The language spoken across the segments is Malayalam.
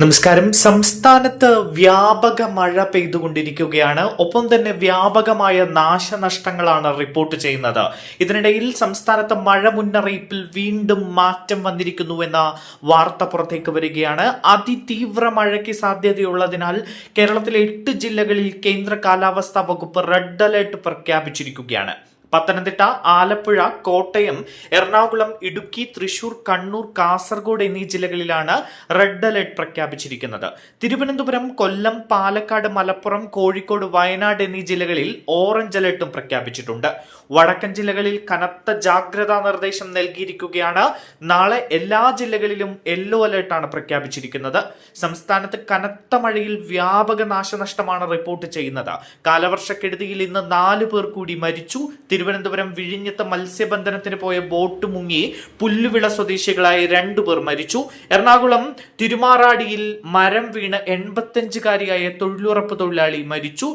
നമസ്കാരം. സംസ്ഥാനത്ത് വ്യാപക മഴ പെയ്തുകൊണ്ടിരിക്കുകയാണ്. ഒപ്പം തന്നെ വ്യാപകമായ നാശനഷ്ടങ്ങളാണ് റിപ്പോർട്ട് ചെയ്യുന്നത്. ഇതിനിടയിൽ സംസ്ഥാനത്ത് മഴ മുന്നറിയിപ്പിൽ വീണ്ടും മാറ്റം വന്നിരിക്കുന്നു എന്ന വാർത്ത പുറത്തേക്ക് വരികയാണ്. അതിതീവ്ര മഴയ്ക്ക് സാധ്യതയുള്ളതിനാൽ കേരളത്തിലെ എട്ട് ജില്ലകളിൽ കേന്ദ്ര കാലാവസ്ഥാ വകുപ്പ് റെഡ് അലേർട്ട് പ്രഖ്യാപിച്ചിരിക്കുകയാണ്. പത്തനംതിട്ട ആലപ്പുഴ കോട്ടയം എറണാകുളം ഇടുക്കി തൃശൂർ കണ്ണൂർ കാസർഗോഡ് എന്നീ ജില്ലകളിലാണ് റെഡ് അലർട്ട് പ്രഖ്യാപിച്ചിരിക്കുന്നത്. തിരുവനന്തപുരം കൊല്ലം പാലക്കാട് മലപ്പുറം കോഴിക്കോട് വയനാട് എന്നീ ജില്ലകളിൽ ഓറഞ്ച് അലർട്ടും പ്രഖ്യാപിച്ചിട്ടുണ്ട്. വടക്കൻ ജില്ലകളിൽ കനത്ത ജാഗ്രതാ നിർദ്ദേശം നൽകിയിരിക്കുകയാണ്. നാളെ എല്ലാ ജില്ലകളിലും യെല്ലോ അലർട്ടാണ് പ്രഖ്യാപിച്ചിരിക്കുന്നത്. സംസ്ഥാനത്ത് കനത്ത മഴയിൽ വ്യാപക നാശനഷ്ടമാണ് റിപ്പോർട്ട് ചെയ്യുന്നത്. കാലവർഷക്കെടുതിയിൽ ഇന്ന് നാല് പേർ കൂടി മരിച്ചു. തിരുവനന്തപുരം വിഴിഞ്ഞത്ത് മത്സ്യബന്ധനത്തിന് പോയ ബോട്ട് മുങ്ങി പുല്ലുവിള സ്വദേശികളായ രണ്ടുപേർ മരിച്ചു. എറണാകുളം തിരുമാറാടിയിൽ മരം വീണ് എൺപത്തഞ്ചുകാരിയായ തൊഴിലുറപ്പ് തൊഴിലാളി മരിച്ചു.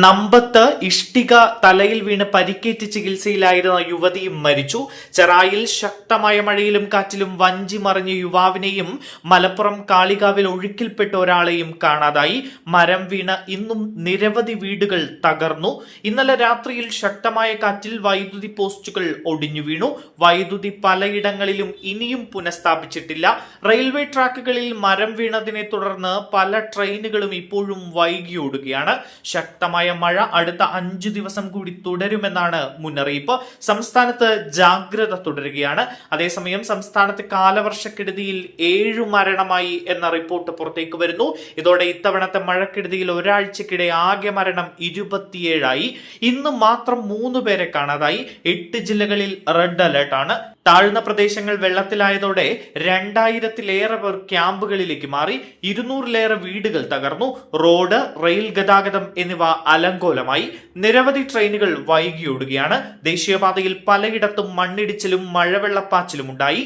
നമ്പത്ത് ഇഷ്ടിക തലയിൽ വീണ് പരിക്കേറ്റ് ചികിത്സയിലായിരുന്ന യുവതിയും മരിച്ചു. ചെറായിൽ ശക്തമായ മഴയിലും കാറ്റിലും വഞ്ചി മറിഞ്ഞ യുവാവിനെയും മലപ്പുറം കാളികാവിൽ ഒഴുക്കിൽപ്പെട്ട ഒരാളെയും കാണാതായി. മരം വീണ് ഇന്നും നിരവധി വീടുകൾ തകർന്നു. ഇന്നലെ രാത്രിയിൽ ശക്തമായ കാറ്റിൽ വൈദ്യുതി പോസ്റ്റുകൾ ഒടിഞ്ഞു വീണു. വൈദ്യുതി പലയിടങ്ങളിലും ഇനിയും പുനഃസ്ഥാപിച്ചിട്ടില്ല. റെയിൽവേ ട്രാക്കുകളിൽ മരം വീണതിനെ തുടർന്ന് പല ട്രെയിനുകളും ഇപ്പോഴും വൈകിയോടുകയാണ്. ശക്തമായ മഴ അടുത്ത അഞ്ചു ദിവസം കൂടി തുടരുമെന്നാണ് മുന്നറിയിപ്പ്. സംസ്ഥാനത്ത് ജാഗ്രത തുടരുകയാണ്. അതേസമയം സംസ്ഥാനത്ത് കാലവർഷക്കെടുതിയിൽ ഏഴു മരണമായി എന്ന റിപ്പോർട്ട് പുറത്തേക്ക് വരുന്നു. ഇതോടെ ഇത്തവണത്തെ മഴക്കെടുതിയിൽ ഒരാഴ്ചക്കിടെ ആകെ മരണം ഇരുപത്തിയേഴായി. ഇന്ന് മാത്രം മൂന്ന് പേരെ കാണാതായി. എട്ട് ജില്ലകളിൽ റെഡ് അലർട്ടാണ്. താഴ്ന്ന പ്രദേശങ്ങൾ വെള്ളത്തിലായതോടെ രണ്ടായിരത്തിലേറെ പേർ ക്യാമ്പുകളിലേക്ക് മാറി ഇരുന്നൂറിലേറെ വീടുകൾ തകർന്നു. റോഡ് റെയിൽ ഗതാഗതം എന്നിവ അലങ്കോലമായി. നിരവധി ട്രെയിനുകൾ വൈകിയോടുകയാണ്. ദേശീയപാതയിൽ പലയിടത്തും മണ്ണിടിച്ചിലും മഴവെള്ളപ്പാച്ചിലും ഉണ്ടായി.